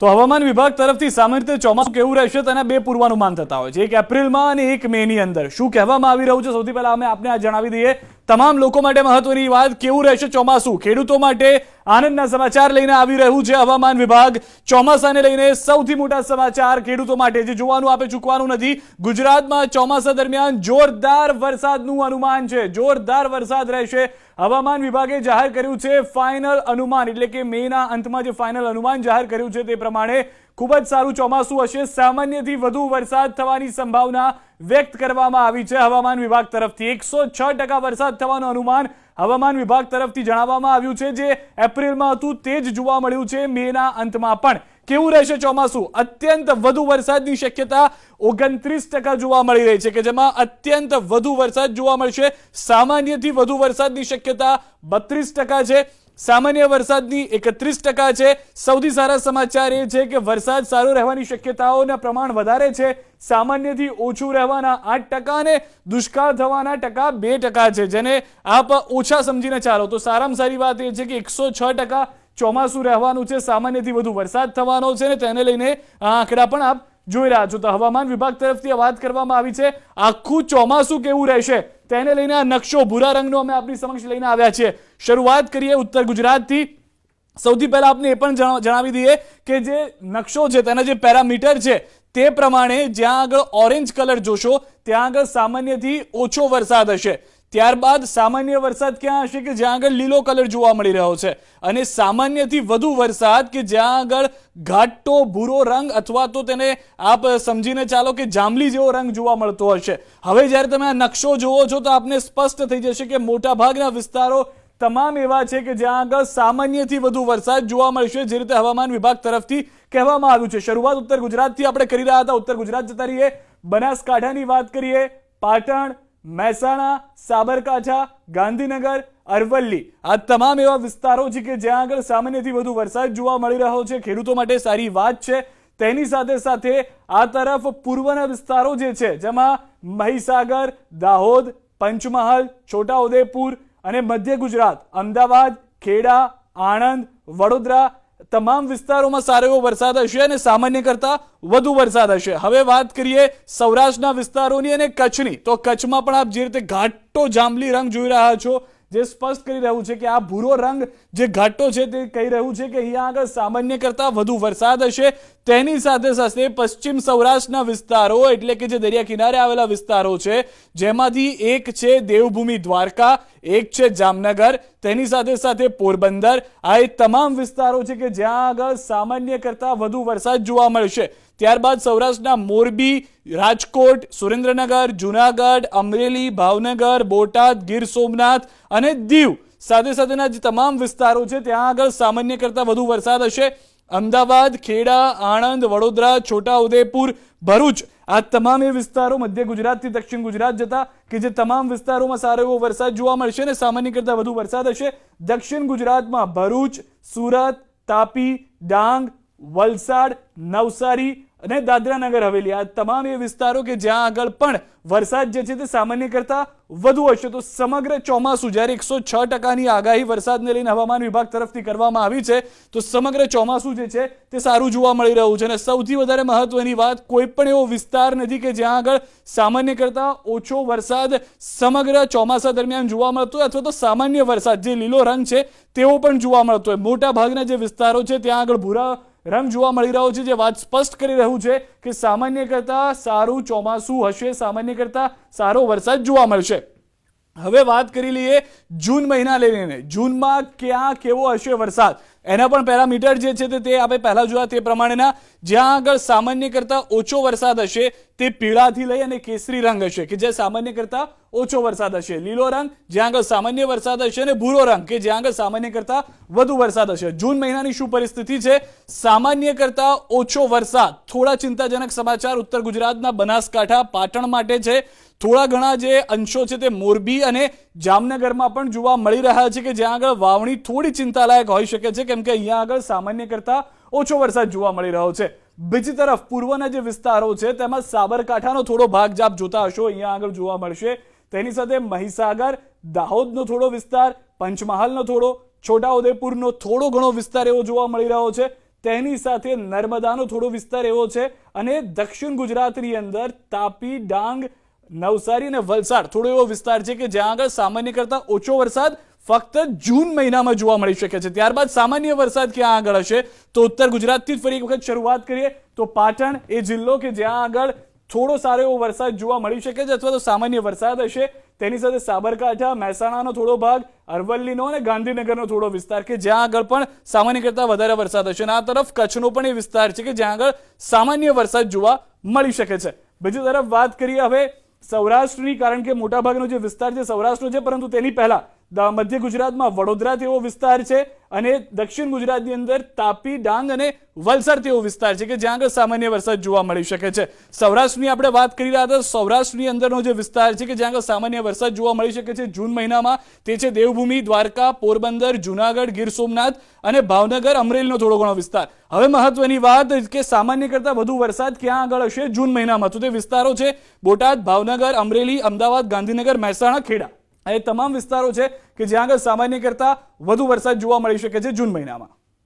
તો હવામાન વિભાગ તરફથી સામાન્ય રીતે ચોમાસું કેવું રહેશે તેના બે પૂર્વાનુમાન થતા હોય છે. એક એપ્રિલમાં અને એક મેની અંદર. શું કહેવામાં આવી રહ્યું છે? સૌથી પહેલા અમે આપને આ જણાવી દઈએ. તમામ લોકો માટે મહત્વની વાત કેવું રહેશે ચોમાસું? ખેડૂતો માટે આનંદના સમાચાર લઈને આવી રહ્યું છે હવામાન વિભાગ. ચોમાસાને લઈને સૌથી મોટા સમાચાર ખેડૂતો માટે જે જોવાનું આપે ચૂકવાનું નથી. ગુજરાતમાં ચોમાસા દરમિયાન જોરદાર વરસાદનું અનુમાન છે. જોરદાર વરસાદ રહેશે. હવામાન વિભાગે જાહેર કર્યું છે ફાઇનલ અનુમાન. એટલે કે મેના અંતમાં જે ફાઇનલ અનુમાન જાહેર કર્યું છે તે પ્રમાણે ખૂબ જ સારું ચોમાસું હશે. સામાન્યથી વધુ વરસાદ થવાની સંભાવના વ્યક્ત કરવામાં આવી છે. હવામાન વિભાગ તરફથી એકસો વરસાદ થવાનું અનુમાન હવામાન વિભાગ તરફથી જણાવવામાં આવ્યું છે, જે એપ્રિલમાં હતું તે જ જોવા મળ્યું છે. મેના અંતમાં પણ કેવું રહેશે ચોમાસું? અત્યંત વધુ વરસાદની શક્યતા ઓગણત્રીસ ટકા જોવા મળી રહી છે, કે જેમાં અત્યંત વધુ વરસાદ જોવા મળશે. સામાન્યથી વધુ વરસાદની શક્યતા બત્રીસ છે. સામાન્ય વરસાદની એકત્રીસ ટકા છે. સૌથી સારા સમાચાર એ છે કે વરસાદ સારો રહેવાની શક્યતાઓના પ્રમાણ વધારે છે. સામાન્યથી ઓછું રહેવાના આઠ ટકા અને દુષ્કાળ થવાના ટકા બે ટકા છે, જેને આપ ઓછા સમજીને ચાલો. તો સારામાં સારી વાત એ છે કે એકસો છ ટકા ચોમાસું રહેવાનું છે. સામાન્યથી વધુ વરસાદ થવાનો છે ને તેને લઈને આ આંકડા પણ આપ જોઈ રહ્યા છો. તો હવામાન વિભાગ તરફથી વાત કરવામાં આવી છે. આખું ચોમાસું કેવું રહેશે તેને લઈને આ નકશો ભૂરા રંગનો અમે આપની સમક્ષ લઈને આવ્યા છીએ. શરૂઆત કરીએ ઉત્તર ગુજરાતથી. સૌથી પહેલા આપને એ પણ જણાવી દઈએ કે જે નકશો છે તેના જે પેરામીટર છે તે પ્રમાણે જ્યાં આગળ ઓરેન્જ કલર જોશો, ત્યાં આગળ સામાન્યથી ઓછો વરસાદ હશે. ત્યારબાદ સામાન્ય વરસાદ ક્યાં હશે કે જ્યાં આગળ લીલો કલર જોવા મળી રહ્યો છે? અને સામાન્યથી વધુ વરસાદ કે જ્યાં આગળ ઘાટો ભૂરો રંગ અથવા તો તેને આપ સમજીને ચાલો કે જાંબલી જેવો રંગ જોવા મળતો હશે. હવે જ્યારે તમે આ નકશો જોવો છો તો આપને સ્પષ્ટ થઈ જશે કે મોટાભાગના વિસ્તારો તમામ એવા છે કે જ્યાં આગળ સામાન્યથી વધુ વરસાદ જોવા મળશે, જે રીતે હવામાન વિભાગ તરફથી કહેવામાં આવ્યું છે. શરૂઆત ઉત્તર ગુજરાતથી આપણે કરી રહ્યા હતા. ઉત્તર ગુજરાત જતા રહીએ. બનાસકાંઠાની વાત કરીએ. પાટણ, મહેસાણા, સાબરકાંઠા, ગાંધીનગર, અરવલ્લી. આ તમામ એવા વિસ્તારો છે કે જ્યાં આગળ સામાન્યથી વધુ વરસાદ જોવા મળી રહ્યો છે. ખેડૂતો માટે સારી વાત છે. તેની સાથે સાથે આ તરફ પૂર્વના વિસ્તારો જે છે, જેમાં મહીસાગર, દાહોદ, પંચમહાલ, છોટાઉદેપુર અને મધ્ય ગુજરાત, અમદાવાદ, ખેડા, આણંદ, વડોદરા તમામ વિસ્તારોમાં સારો એવો વરસાદ હશે અને સામાન્ય કરતા વધુ વરસાદ હશે. હવે વાત કરીએ સૌરાષ્ટ્રના વિસ્તારોની અને કચ્છની. તો કચ્છમાં પણ આપ જે રીતે ઘાટો જાંબલી રંગ જોઈ રહ્યા છો જે સ્પષ્ટ કરી રહ્યું છે કે આ ભૂરો રંગ જે ઘાટો છે તે કહી રહ્યું છે કે અહીંયા આગળ સામાન્ય કરતા વધુ વરસાદ હશે. તેની સાથે સાથે પશ્ચિમ સૌરાષ્ટ્રના વિસ્તારો, એટલે કે જે દરિયા કિનારે આવેલા વિસ્તારો છે, જેમાંથી એક છે દેવભૂમિ દ્વારકા, એક છે જામનગર, તેની સાથે સાથે પોરબંદર, આ એ તમામ વિસ્તારો છે કે જ્યાં આગળ સામાન્ય કરતા વધુ વરસાદ જોવા મળશે. ત્યારબાદ સૌરાષ્ટ્રના મોરબી, રાજકોટ, સુરેન્દ્રનગર, જુનાગઢ, અમરેલી, ભાવનગર, બોટાદ, ગીર સોમનાથ અને દીવ સાથે સાથેના જે તમામ વિસ્તારો છે, ત્યાં આગળ સામાન્ય કરતાં વધુ વરસાદ હશે. અમદાવાદ, ખેડા, આણંદ, વડોદરા, છોટાઉદેપુર, ભરૂચ આ તમામ એ વિસ્તારો મધ્ય ગુજરાતથી દક્ષિણ ગુજરાત જતા કે જે તમામ વિસ્તારોમાં સારો એવો વરસાદ જોવા મળશે અને સામાન્ય કરતાં વધુ વરસાદ હશે. દક્ષિણ ગુજરાતમાં ભરૂચ, સુરત, તાપી, ડાંગ, વલસાડ, નવસારી અને દાદરા નગર હવેલી. આ તમામ એ વિસ્તારો કે જ્યાં આગળ પણ વરસાદ જે છે તે સામાન્ય કરતા વધુ હશે તો સમગ્ર ચોમાસું, જ્યારે એકસો છ ટકાની આગાહી વરસાદને લઈને હવામાન વિભાગ તરફથી કરવામાં આવી છે, તો સમગ્ર ચોમાસું જે છે તે સારું જોવા મળી રહ્યું છે. અને સૌથી વધારે મહત્વની વાત, કોઈ પણ એવો વિસ્તાર નથી કે જ્યાં આગળ સામાન્ય કરતા ઓછો વરસાદ સમગ્ર ચોમાસા દરમિયાન જોવા મળતો હોય, અથવા તો સામાન્ય વરસાદ જે લીલો રંગ છે, તેવો પણ જોવા મળતો હોય. મોટા ભાગના જે વિસ્તારો છે, ત્યાં આગળ ભૂરા રંગ જોવા મળી રહ્યો છે, જે વાત સ્પષ્ટ કરી રહ્યું છે કે સામાન્ય કરતા સારું ચોમાસું હશે, સામાન્ય કરતા સારો વરસાદ જોવા મળશે. હવે વાત કરી લઈએ જૂન મહિના લઈને. જૂનમાં ક્યાં કેવો હશે વરસાદ? એના પણ પેરામીટર જે છે તે- આપણે પહેલા જોયા તે પ્રમાણેના. જ્યાં આગળ સામાન્ય કરતા ઓછો વરસાદ હશે, તે પીળાથી લઈ અને કેસરી રંગ હશે, કે જે સામાન્ય કરતા ઓછો વરસાદ હશે. લીલો રંગ, જ્યાં આગળ સામાન્ય વરસાદ હશે, અને ભૂરો રંગ, કે જ્યાં આગળ સામાન્ય કરતા વધુ વરસાદ હશે. જૂન મહિનાની શું પરિસ્થિતિ છે? સામાન્ય કરતા ઓછો વરસાદ. થોડા ચિંતાજનક સમાચાર ઉત્તર ગુજરાતના બનાસકાંઠા, પાટણ માટે છે. થોડા ઘણા જે અંશો છે તે મોરબી અને જામનગરમાં પણ જોવા મળી રહ્યા છે કે જ્યાં આગળ વાવણી થોડી ચિંતાલાયક હોઈ શકે છે, કેમ કે અહીંયા આગળ સામાન્ય કરતા ઓછો વરસાદ જોવા મળી રહ્યો છે. બીજી તરફ પૂર્વના જે વિસ્તારો છે, તેમાં સાબરકાંઠાનો થોડો ભાગ જાપ જોતા હશો, અહીંયા આગળ જોવા મળશે. તેની સાથે મહીસાગર, દાહોદનો થોડો વિસ્તાર, પંચમહાલનો થોડો, છોટાઉદેપુરનો થોડો ઘણો વિસ્તાર એવો જોવા મળી રહ્યો છે. તેની સાથે નર્મદાનો થોડો વિસ્તાર એવો છે અને દક્ષિણ ગુજરાતની અંદર તાપી, ડાંગ નવસારી અને વલસાડ થોડો એવો વિસ્તાર છે કે જ્યાં આગળ સામાન્ય કરતા ઓછો વરસાદ ફક્ત જૂન મહિનામાં જોવા મળી શકે છે. ત્યારબાદ સામાન્ય વરસાદ ક્યાં આગળ હશે? તો ઉત્તર ગુજરાતથી જ ફરી એક વખત શરૂઆત કરીએ. તો પાટણ એ જિલ્લો કે જ્યાં આગળ થોડો સારો એવો વરસાદ જોવા મળી શકે છે અથવા તો સામાન્ય વરસાદ હશે. તેની સાથે સાબરકાંઠા, મહેસાણાનો થોડો ભાગ, અરવલ્લીનો અને ગાંધીનગરનો થોડો વિસ્તાર કે જ્યાં આગળ પણ સામાન્ય કરતાં વધારે વરસાદ હશે. અને આ તરફ કચ્છનો પણ એ વિસ્તાર છે કે જ્યાં આગળ સામાન્ય વરસાદ જોવા મળી શકે છે. બીજી તરફ વાત કરીએ હવે સૌરાષ્ટ્રની કારણ કે મોટાભાગનો જે વિસ્તાર છે સૌરાષ્ટ્રનો છે પરંતુ તેની પહેલા મધ્ય ગુજરાતમાં વડોદરા તેવો વિસ્તાર છે અને દક્ષિણ ગુજરાતની અંદર તાપી, ડાંગ અને વલસાડ તેવો વિસ્તાર છે કે જ્યાં આગળ સામાન્ય વરસાદ જોવા મળી શકે છે. સૌરાષ્ટ્રની આપણે વાત કરી રહ્યા હતા, સૌરાષ્ટ્રની અંદરનો જે વિસ્તાર છે કે જ્યાં આગળ સામાન્ય વરસાદ જોવા મળી શકે છે જૂન મહિનામાં, તે છે દેવભૂમિ, દ્વારકા, પોરબંદર, જુનાગઢ, ગીર સોમનાથ અને ભાવનગર, અમરેલીનો થોડો ઘણો વિસ્તાર. હવે મહત્વની વાત કે સામાન્ય કરતાં વધુ વરસાદ ક્યાં આગળ હશે જૂન મહિનામાં? તો તે વિસ્તારો છે બોટાદ, ભાવનગર, અમરેલી, અમદાવાદ, ગાંધીનગર, મહેસાણા, ખેડા. એ તમામ વિસ્તારો છે કે જ્યાં આગળ સામાન્ય કરતાં વધુ વરસાદ જોવા મળી શકે છે જૂન મહિનામાં.